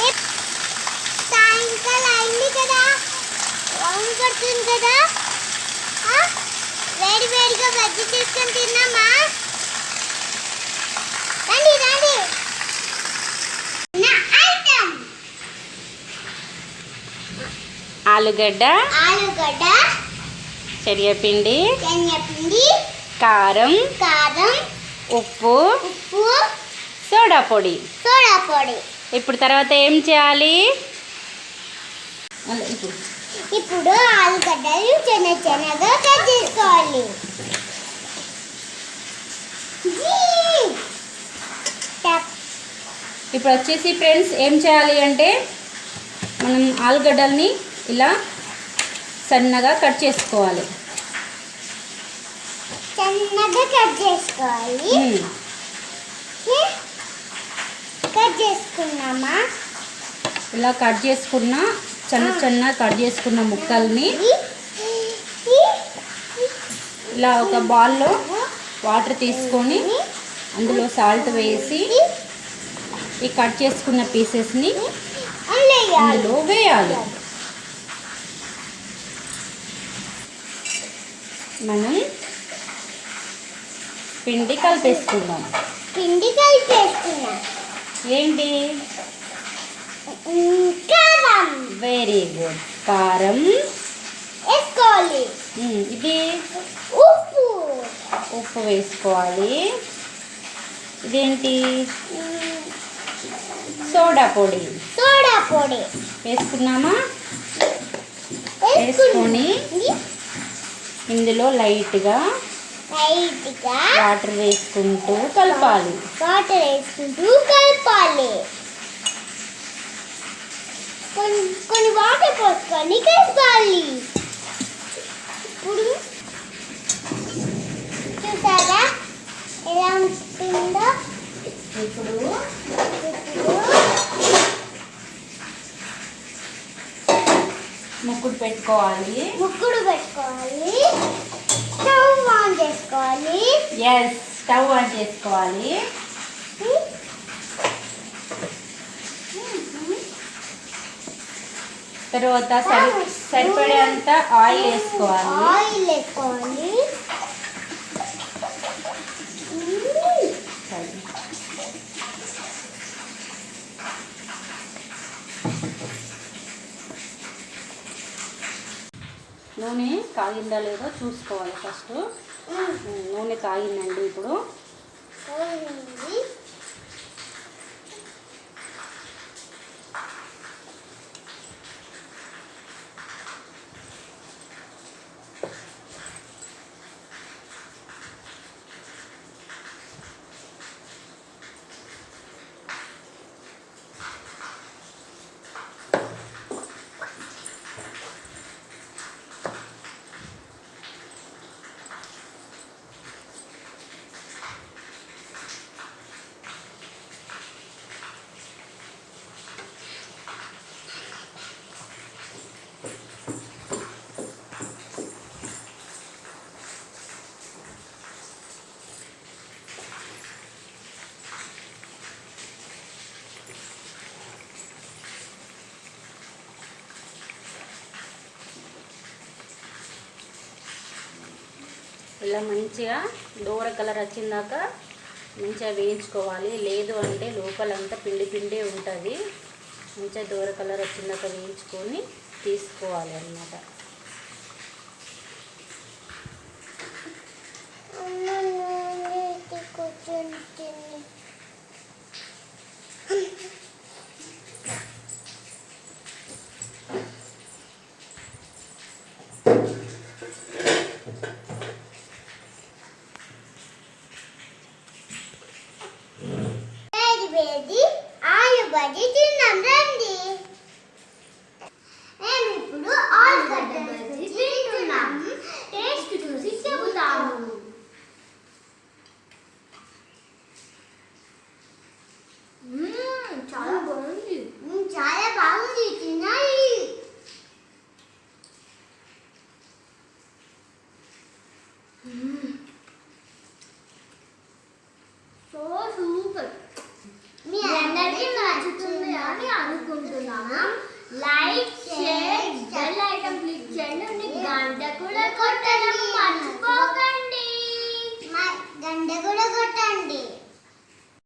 ఏ- సాయంకాలం అయింది కదా. వర్షం పడుతుంది కదా? వేడి వేడిగా బజ్జి తీసుకొని తిన్నామా? రండి రండి. ఆలుగడ్డ ఆలుగడ్డ శనగపిండి శనగపిండి కారం కారం ఉప్పు ఉప్పు సోడా పొడి. సోడా పొడి. ఇప్పుడు తర్వాత ఏం చేయాలి? ఇప్పుడు. ఆలుగడ్డలు చిన్న చిన్నగా కట్ చేసుకోవాలి. ఇప్పుడు వచ్చేసి ఫ్రెండ్స్ ఏం చేయాలి అంటే మనం ఆలుగడ్డల్ని ఇలా సన్నగా కట్ చేసుకోవాలి. చిన్నగా కట్ చేసుకోవాలి? కట్ చేసుకున్నామా? ఇలా కట్ చేసుకున్న చిన్న చిన్న కట్ చేసుకున్న ముక్కల్ని ఇలా ఒక బాల్లో వాటర్ తీసుకొని అందులో సాల్ట్ వేసి ఈ- కట్ చేసుకున్న పీసెస్ని. అందులో వేయాలి. మనం పిండి కలిపేసుకుందాం. పిండి కలిపేస్తున్నా ఏంటి? కారం. వెరీ గుడ్ కారం. వేసుకోవాలి. ఇది? ఉప్పు. ఉప్పు వేసుకోవాలి. ఇదేంటి? సోడా పొడి. సోడా పొడి. వేసుకున్నామా వేసుకుని ఇందులో లైట్గా లైట్గా వాటర్ వేసుకుంటూ కలపాలి. వాటర్ వేసుకుంటూ కలపాలి. కొన్ని కొన్ని వాటర్ పోసుకొని కలపాలి. ఇప్పుడు చూసారా? ఎలా ఉంటుందో? ఇప్పుడు ఇప్పుడు ముక్కుడు పెట్టుకోవాలి. ముక్కుడు పెట్టుకోవాలి. స్టవ్ ఆన్ చేసుకోవాలి. ఎస్ స్టవ్ ఆన్ చేసుకోవాలి. తర్వాత సరి సరిపడేంత ఆయిల్ వేసుకోవాలి. ఆయిల్ వేసుకోవాలి. నూనె కాగిందా లేదో చూసుకోవాలి ఫస్ట్. నూనె కాగిందండి ఇప్పుడు. ఇలా మంచిగా దూర కలర్ వచ్చిందాక మంచిగా వేయించుకోవాలి. లేదు అంటే లోపలంతా పిండి పిండి ఉంటుంది. మంచిగా దూర కలర్ వచ్చిందాక వేయించుకొని తీసుకోవాలి అన్నమాట.